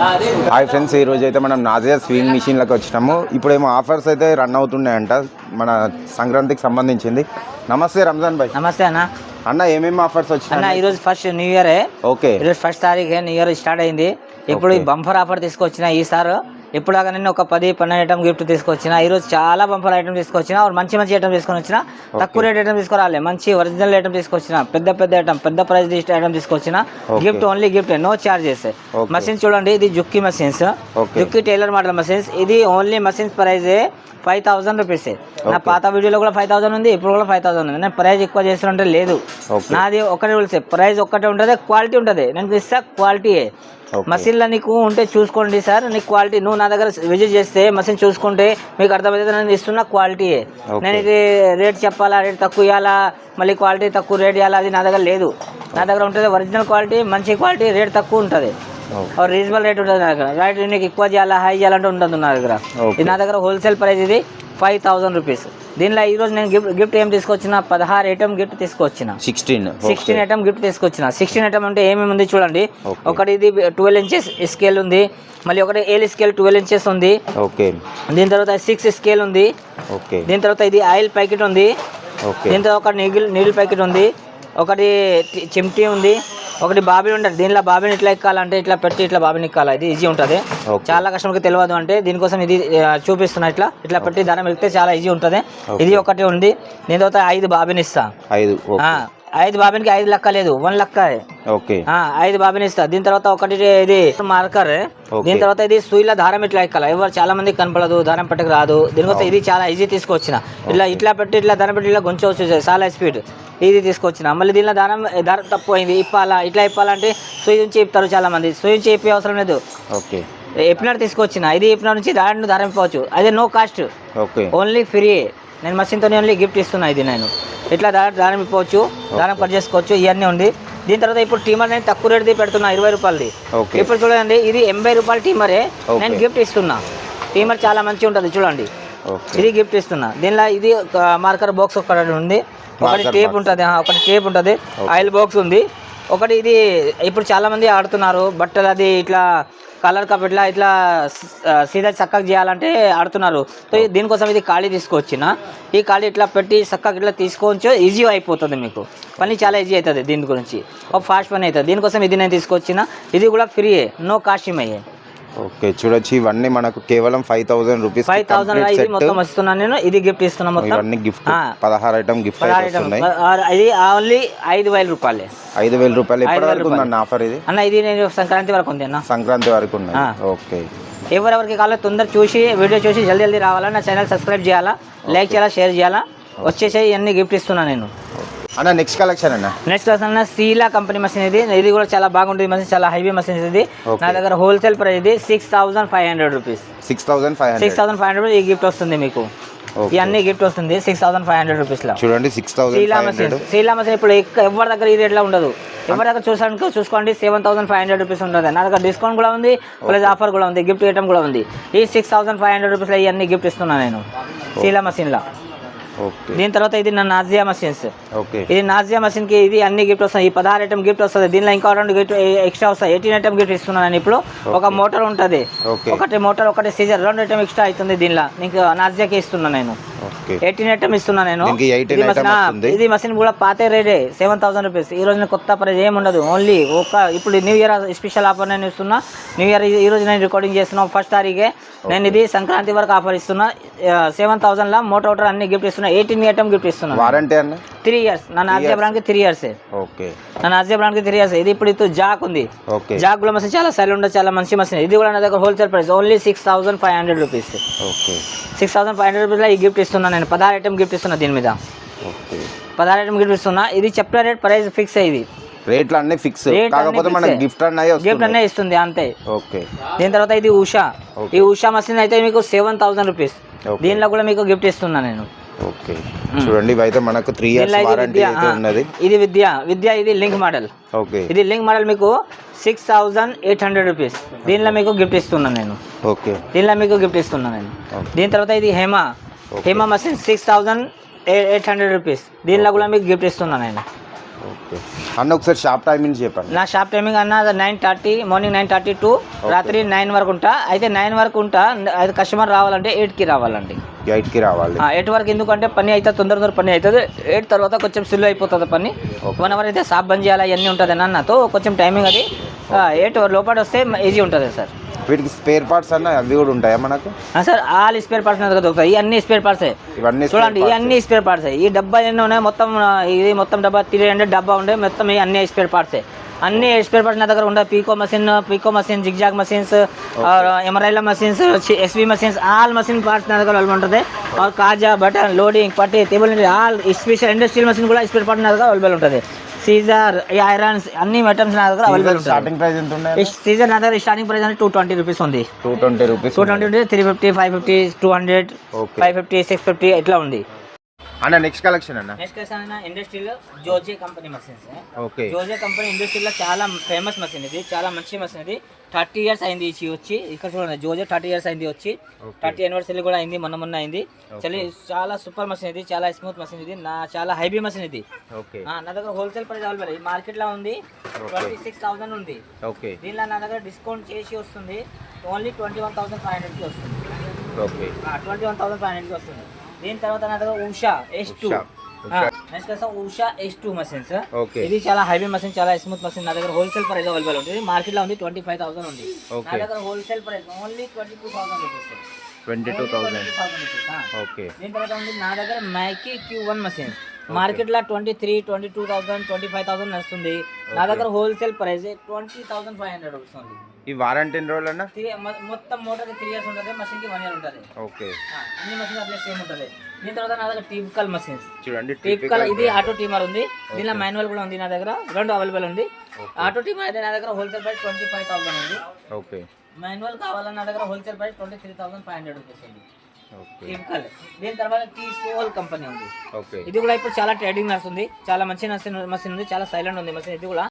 Hi friends ఈ రోజు అయితే మనం నాజియా స్వింగ్ మిషన్లకు వచ్చినాము. ఇప్పుడేమో ఆఫర్స్ అయితే రన్ అవుతున్నాయంట మన సంక్రాంతికి సంబంధించింది. నమస్తే రంజాన్ భాయ్. నమస్తే అన్న. అన్న ఏమేమి ఆఫర్స్ అన్న వచ్చినాయి ఈరోజు ఫస్ట్ న్యూ ఇయరే ఓకే. ఈరోజు ఫస్ట్ తారీఖే న్యూ ఇయర్ స్టార్ట్ అయింది. ఇప్పుడు ఈ. బంపర్ ఆఫర్ తీసుకొచ్చిన ఈసారి ఇప్పుడు దాకా నేను ఒక పది పన్నెండు ఐటమ్ గిఫ్ట్ తీసుకొచ్చిన ఈ రోజు చాలా బంపర్ ఐటమ్ తీసుకొచ్చిన మంచి మంచి ఐటమ్ తీసుకొని వచ్చిన తక్కువ రేట్ ఐటమ్ తీసుకురాలే మంచి ఒరిజినల్ ఐటమ్ తీసుకొచ్చిన పెద్ద పెద్ద ఐటమ్ పెద్ద ప్రైస్ ఐటమ్ తీసుకొచ్చిన. Gift only gift no charges. Machines చూడండి ఇది Juki machines. Juki tailor model machines ఇది only machines price five thousand rupees నా. పాత వీడియోలో కూడా ఫైవ్ థౌసండ్ ఉంది ఇప్పుడు కూడా ఫైవ్ థౌసండ్ ఉంది. నేను ప్రైస్ ఎక్కువ చేస్తుంటే లేదు. నాది ఒకటే రూల్స్ ప్రైస్ ఒక్కటే ఉంటుంది క్వాలిటీ ఉంటుంది. నేను ఇస్తా క్వాలిటీ Okay. మసీన్లో నీకు ఉంటే చూసుకోండి సార్. నీకు క్వాలిటీ నువ్వు నా దగ్గర విజిట్ చేస్తే మసీన్ చూసుకుంటే మీకు అర్థమైతే నేను ఇస్తున్న క్వాలిటీయే. నేను ఇది రేట్ చెప్పాలా రేట్ తక్కువ ఇవ్వాలా మళ్ళీ క్వాలిటీ తక్కువ రేట్ ఇవ్వాలా అది నా దగ్గర లేదు. నా దగ్గర ఉంటుంది ఒరిజినల్ క్వాలిటీ మంచి క్వాలిటీ రేట్ తక్కువ ఉంటుంది. Okay. రీజనబుల్ రేట్ ఉంటుంది నా దగ్గర. రైట్ నీకు ఎక్కువ చేయాలా హై చేయాలంటే ఉంటుంది నా దగ్గర. ఇది నా దగ్గర హోల్సేల్ ప్రైస్ ఇది ఫైవ్ థౌసండ్ రూపీస్ దీనిలో ఈరోజు నేను గిఫ్ట్ గిఫ్ట్ ఏం తీసుకొచ్చిన పదహారు ఐటమ్ గిఫ్ట్ తీసుకొచ్చిన. సిక్స్టీన్ సిక్స్టీన్ ఐటమ్ గిఫ్ట్ తీసుకొచ్చిన. సిక్స్టీన్ ఐటమ్ అంటే ఏమేమి ఉంది చూడండి. ఒకటి ఇది ట్వెల్వ్ ఇంచెస్ స్కేల్ ఉంది. మళ్ళీ ఒకటి ఏల్ స్కేల్ ట్వెల్వ్ ఇంచెస్ ఉంది. ఓకే దీని తర్వాత సిక్స్ స్కేల్ ఉంది. ఓకే దీని తర్వాత ఇది ఆయిల్ ప్యాకెట్ ఉంది. దీని తర్వాత ఒక నీగిల్ నీడిల్ ప్యాకెట్ ఉంది. ఒకటి చిమ్టీ ఉంది. ఒకటి బాబిన్ ఉంటుంది. దీనిలో బాబిన్ ఇట్లా ఎక్కాలంటే ఇట్లా పెట్టి ఇట్లా బాబిన్ ఎక్కాలి. ఇది ఈజీ ఉంటుంది. చాలా కస్టమర్కి తెలియదు అంటే దీనికోసం ఇది చూపిస్తున్నా ఇట్లా. ఇట్లా పెట్టి దారం ఎక్కితే చాలా ఈజీ ఉంటుంది. ఇది ఒకటి ఉంది. దీని తర్వాత ఐదు బాబిన్ ఇస్తా. ఐదు. ఐదు బాబిన్కి ఐదు లెక్క లేదు వన్ లెక్క. ఓకే. ఐదు బాబిన్ ఇస్తా. దీని తర్వాత ఒకటి ఇది మార్కర్. దీని తర్వాత ఇది సూయిల దారం ఇట్లా ఎక్కాలి. ఎవరు చాలా మంది కనపడదు దారం పెట్టక రాదు. దీనికోసం ఇది చాలా ఈజీ తీసుకొచ్చిన. ఇట్లా ఇట్లా పెట్టి ఇట్లా దారం పెట్టి ఇట్లా కొంచెం చాలా స్పీడ్ ఇది తీసుకొచ్చిన. మళ్ళీ దీనిలో దారం దారం తప్పు అయింది ఇప్పాలా ఇట్లా ఇప్పాలంటే సూయి నుంచి ఇప్పుతారు చాలా మంది. సూయి నుంచి ఇప్పే అవసరం లేదు. ఓకే. ఎప్పినట్టు తీసుకొచ్చిన. ఇది ఇప్పిన నుంచి దారం దారం ఇప్పవచ్చు అదే no cost okay. Only free నేను మషిన్తో ఓన్లీ గిఫ్ట్ ఇస్తున్నా ఇది నేను. ఇట్లా దారం దారం ఇప్పవచ్చు దారం కట్ చేసుకోవచ్చు ఇవన్నీ ఉంది. దీని తర్వాత ఇప్పుడు టీమర్ నేను తక్కువ రేటుది పెడుతున్నా ఇరవై రూపాయలది. ఇప్పుడు చూడండి ఇది ఎనభై రూపాయల టీమరే. నేను గిఫ్ట్ ఇస్తున్నా. టీమర్ చాలా మంచిగా ఉంటుంది చూడండి. ఇది గిఫ్ట్ ఇస్తున్నా. దీనిలో ఇది మార్కర్ బాక్స్ ఒకటి ఉంది. ఒకటి టేప్. ఉంటుంది ఒకటి టేప్ ఉంటుంది. ఆయిల్ బాక్స్ ఉంది. ఒకటి ఇది ఇప్పుడు చాలా మంది ఆడుతున్నారు బట్టలు అది ఇట్లా కలర్ కప్ ఇట్లా ఇట్లా సీదా చక్కగా చేయాలంటే ఆడుతున్నారు. సో ఈ- దీనికోసం ఇది ఖాళీ తీసుకొచ్చిన. ఈ ఖాళీ ఇట్లా పెట్టి చక్కగా ఇట్లా తీసుకోవచ్చు ఈజీ అయిపోతుంది మీకు. పని చాలా ఈజీ అవుతుంది దీని గురించి. ఒక ఫాస్ట్ పని అవుతుంది. దీనికోసం ఇది నేను తీసుకొచ్చిన. ఇది కూడా ఫ్రీయే నో కాస్ట్యూమ్ అయ్యే. ఓకే చూడొచ్చు. ఇవన్నీ మనకు కేవలం five thousand rupees five thousand ఇది మొత్తం వస్తున్నాను నేను. ఇది గిఫ్ట్ ఇస్తున్నా మొత్తం. ఇవన్నీ గిఫ్ట్. పదహారు ఐటమ్ గిఫ్ట్. వస్తున్నాయి ఇది ఓన్లీ ఐదు వేల రూపాయలే. ఐదు వేల రూపాయలు ఎప్పటి వరకు ఉందన్న ఆఫర్ ఇది? అన్న ఇది నేను సంక్రాంతి వరకు ఉంది అన్న. సంక్రాంతి వరకు ఉన్నాయి ఆ. ఓకే. ఎవరెవరికి కావాలో తొందర చూసి వీడియో చూసి జల్దీ జల్దీ రావాలా? నా ఛానల్ సబ్స్క్రైబ్ చేయాలా? లైక్ చేయాలా? షేర్ చేయాలా? వచ్చేసి ఇవన్నీ గిఫ్ట్ ఇస్తున్నా నేను. అన్న నెక్స్ట్ కలెక్షన్ అన్న. నెక్స్ట్ అన్న సీలా కంపెనీ మషిన్ ఇది. ఇది కూడా చాలా బాగుంటుంది మషిన్ చాలా హైవీ మషిన్ ఇది. నా దగ్గర హోల్సేల్ ప్రైస్ ఇది six thousand five hundred rupees six thousand five six thousand five hundred ఈ గిఫ్ట్ వస్తుంది మీకు. ఇవన్నీ గిఫ్ట్ వస్తుంది సిక్స్ థౌసండ్ ఫైవ్ హండ్రెడ్ రూపీస్లో చూడండి six thousand sealer machine sealer machine ఇప్పుడు ఎవరి దగ్గర ఈ రేట్లో ఉండదు. ఎవరి దగ్గర చూసానికి చూసుకోండి. Seven thousand five hundred rupees ఉంటుంది. నా దగ్గర డిస్కౌంట్ కూడా ఉంది ప్లస్ ఆఫర్ కూడా ఉంది గిఫ్ట్ ఐటమ్ కూడా ఉంది. ఈ సిక్స్ థౌసండ్ ఫైవ్ హండ్రెడ్ రూపీస్లో ఇవన్నీ గిఫ్ట్ ఇస్తున్నాను నేను. సీలా మసీన్లో దీని తర్వాత ఇది నా నాజియా మషిన్స్. ఓకే ఇది నాజియా మషిన్కి ఇది అన్ని గిఫ్ట్ వస్తాయి. ఈ పదహారు ఐటమ్ గిఫ్ట్ వస్తుంది. దీనిలో ఇంకా రెండు గిఫ్ట్ ఎక్స్ట్రా వస్తాయి. ఎయిటీన్ ఐటమ్ గిఫ్ట్ ఇస్తున్నాను నేను ఇప్పుడు. ఒక మోటార్ ఉంటుంది. ఒకటి మోటార్ ఒకటి సీజర్ రెండు ఐటమ్ ఎక్స్ట్రా అవుతుంది దీనిలో. నీకు నాజియాకి ఇస్తున్నాను నేను. ఎయిటీన్ ఐటమ్ ఇస్తున్నా నేను. దీనికి 18 ఇది మసీన్, కూడా పాతే రేటే సెవెన్ థౌసండ్ రూపీస్ ఈ రోజు నేను కొత్త ప్రైస్ ఏమి ఉండదు. ఓన్లీ ఒక ఇప్పుడు న్యూ ఇయర్ స్పెషల్ ఆఫర్ నేను ఇస్తున్నా. న్యూ ఇయర్ ఈ రోజు నేను రికార్డింగ్ చేస్తున్నా. ఫస్ట్ తారీఖే. నేను ఇది సంక్రాంతి వరకు ఆఫర్ ఇస్తున్నా. సెవెన్ థౌసండ్ లా మోటార్ ఓటర్ అన్ని గిఫ్ట్ ఇస్తున్నా. ఎయిటీన్ ఐటమ్ గిఫ్ట్ ఇస్తున్నా. వారంటీ అన్న? త్రీ ఇయర్స్ నా నాజియా బ్రాండ్కి త్రీ ఇయర్స్ ఓకే. నా నాజియా బ్రాండ్కి త్రీ ఇయర్స్ ఇది ఇప్పుడు ఇది జాక్ ఉంది. జాక్ కూడా మసీన్ చాలా సైలెంట్ చాలా మంచి మసీన్ ఇది కూడా నా దగ్గర wholesale price only six thousand five hundred rupees okay. Six thousand five hundred రూపీస్లో ఈ గిఫ్ట్ ఇస్తున్నా నేను. పదహారు ఐటమ్ గిఫ్ట్ ఇస్తున్నా దీని మీద. పదహారు ఐటమ్ గిఫ్ట్ ఇస్తున్నా. ఇది చెప్పిన రేట్ ప్రైస్ ఫిక్స్ అయ్యింది రేట్లు అన్నీ ఫిక్స్ కాకపోతే అన్నీ మనకి. గిఫ్ట్ అన్నవి గిఫ్ట్ వస్తుంది. అనే ఇస్తుంది అంతే. ఓకే. దీని తర్వాత ఇది ఉషా. ఈ ఉషా మషిన్ అయితే మీకు సెవెన్ థౌసండ్ రూపీస్. దీనిలో కూడా మీకు గిఫ్ట్ ఇస్తున్నా నేను. ఓకే. చూడండి ఇవైతే మనకు త్రీ ఇయర్స్ వారంటీ విద్య. అయితే ఉన్నది. ఇది విద్య. విద్య ఇది లింక్ మోడల్ ఓకే. ఇది లింక్ మోడల్ మీకు six thousand eight hundred rupees దీనిలో మీకు గిఫ్ట్ ఇస్తున్నా నేను. ఓకే. దీనిలో మీకు గిఫ్ట్ ఇస్తున్నా నేను. దీని తర్వాత ఇది Hema. Hema machine six thousand eight hundred rupees దీనిలో కూడా మీకు గిఫ్ట్ ఇస్తున్నా నేను. ఓకే. అన్న ఒకసారి షాప్ టైమింగ్ చెప్పండి. నా షాప్ టైమింగ్ అన్న nine thirty morning nine thirty to రాత్రి నైన్ వరకు ఉంటా. అయితే నైన్ వరకు ఉంటా అది కస్టమర్ రావాలంటే ఎయిట్కి రావాలండి. ఎయిట్కి రావాలి. ఎయిట్ వరకు ఎందుకంటే పని అయితే తొందర తొందర పని అవుతుంది ఎయిట్ తర్వాత కొంచెం స్లో అయిపోతుంది పని. వన్ అవర్ అయితే షాప్ బంద్ చేయాలి అవన్నీ ఉంటుంది అన్నతో కొంచెం టైమింగ్ అది. ఎయిట్ లోపల వస్తే ఈజీ ఉంటుంది సార్. వీటికి స్పేర్ పార్ట్స్ అన్న అవి కూడా ఉంటాయా మనకు? సార్ ఆల్ స్పేర్ పార్ట్స్ దగ్గర దొరుకుతాయి ఇవన్నీ స్పేర్ పార్ట్సే ఇవన్నీ చూడండి. ఇవన్నీ స్పేర్ పార్ట్స్ ఈ డబ్బా ఎన్ని ఉన్నాయి? మొత్తం ఇది మొత్తం డబ్బా త్రీ హండ్రెడ్ డబ్బా ఉండే. మొత్తం ఈ అన్ని స్పేర్ పార్ట్సే అన్ని స్పేర్ పార్ట్స్ నా దగ్గర ఉంటాయి pico machine pico machine zigzag machines ఎమరైలా machines SV machines all machine parts నా దగ్గర ఉంటుంది. కాజా బటన్ లోడింగ్ పట్టి table all special industrial machine కూడా స్పేర్ పార్ట్ నా దగ్గర అవైలబుల్ ఉంటుంది. సీజర్ ఐరన్స్ అన్ని ఐటమ్స్ నా దగ్గర అవైలబుల్ స్టార్టింగ్ ప్రైస్ ఎంత ఉన్నాయి సీజర్ నా దగ్గర స్టార్టింగ్ ప్రైస్ అంటే టూ ట్వంటీ రూపీస్ ఉంది. Two twenty rupees two twenty three fifty five fifty two hundred five fifty six fifty ఇట్లా ఉంది. అన్న నెక్స్ట్ కలెక్షన్ అన్న. నెక్స్ట్ వచ్చేసి ఇండస్ట్రీలో Zoje company machines okay Zoje company ఇండస్ట్రీలో చాలా ఫేమస్ మషిన్ ఇది చాలా మంచి మషిన్ ఇది. థర్టీ ఇయర్స్ అయింది ఇచ్చి వచ్చి. ఇక్కడ చూడండి జోజే థర్టీ ఇయర్స్ అయింది వచ్చి. థర్టీ యానివర్సరీ కూడా అయింది మొన్న మొన్న అయింది. చలి చాలా సూపర్ మషిన్ ఇది చాలా స్మూత్ మషిన్ ఇది నా చాలా హైబీ మషిన్ ఇది. నా దగ్గర హోల్సేల్ ప్రైస్ అవైలబుల్ ఈ మార్కెట్లో ఉంది ట్వంటీ సిక్స్ థౌసండ్ ఉంది. ఓకే. దీనిలో నా దగ్గర డిస్కౌంట్ చేసి వస్తుంది only twenty one thousand five హండ్రెడ్కి వస్తుంది. ట్వంటీ వన్ థౌసండ్ ఫైవ్ హండ్రెడ్కి వస్తుంది. దీని తర్వాత నా దగ్గర ఉషా ఎస్ టూ. నెక్స్ట్ వచ్చేసి ఉషా ఎస్ టూ ఓకే ఇది చాలా హైవీ మషిన్ చాలా స్మూత్ మషిన్ నా దగ్గర హోల్సేల్ ప్రైస్ అవైలబుల్ ఉంటుంది. మార్కెట్లో ఉంది ట్వంటీ ఫైవ్ థౌసండ్ ఉంది నా. దగ్గర wholesale price only twenty two thousand rupees twenty two thousand rupees okay దీని తర్వాత ఉంది నా దగ్గర మైకీ క్యూ వన్ మషిన్స్ మార్కెట్లో twenty three twenty two thousand twenty five thousand నడుస్తుంది. నా దగ్గర wholesale price twenty thousand five hundred వస్తుంది ఈ వారంటీ ఎన్ని రోజులు అన్న మొత్తం మోటార్ త్రీ ఇయర్స్ ఉంటుంది మషిన్కి వన్ ఇయర్ ఉంటుంది. ఓకే అన్ని మషిన్ అట్లా సేమ్ ఉంటుంది. దీని తర్వాత నా దగ్గర టిపికల్ మషిన్స్ చూడండి టిపికల్ ఇది ఆటో టీమర్ ఉంది. దీనిలో మాన్యువల్ కూడా ఉంది నా దగ్గర. రెండు అవైలబుల్ ఉంది. ఆటో టీమర్ అయితే నా దగ్గర wholesale price twenty five thousand ఉంది. ఓకే. మాన్యువల్ కావాలన్న నా దగ్గర wholesale price twenty three thousand five hundred rupees ఉంది టిపికల్ దీని తర్వాత టీ సోల్ కంపెనీ ఉంది. ఓకే. ఇది కూడా ఇప్పుడు చాలా ట్రేడింగ్ నడుస్తుంది చాలా మంచి మషిన్ మషిన్ ఉంది. చాలా సైలెంట్ ఉంది. మషిన్ ఇది కూడా.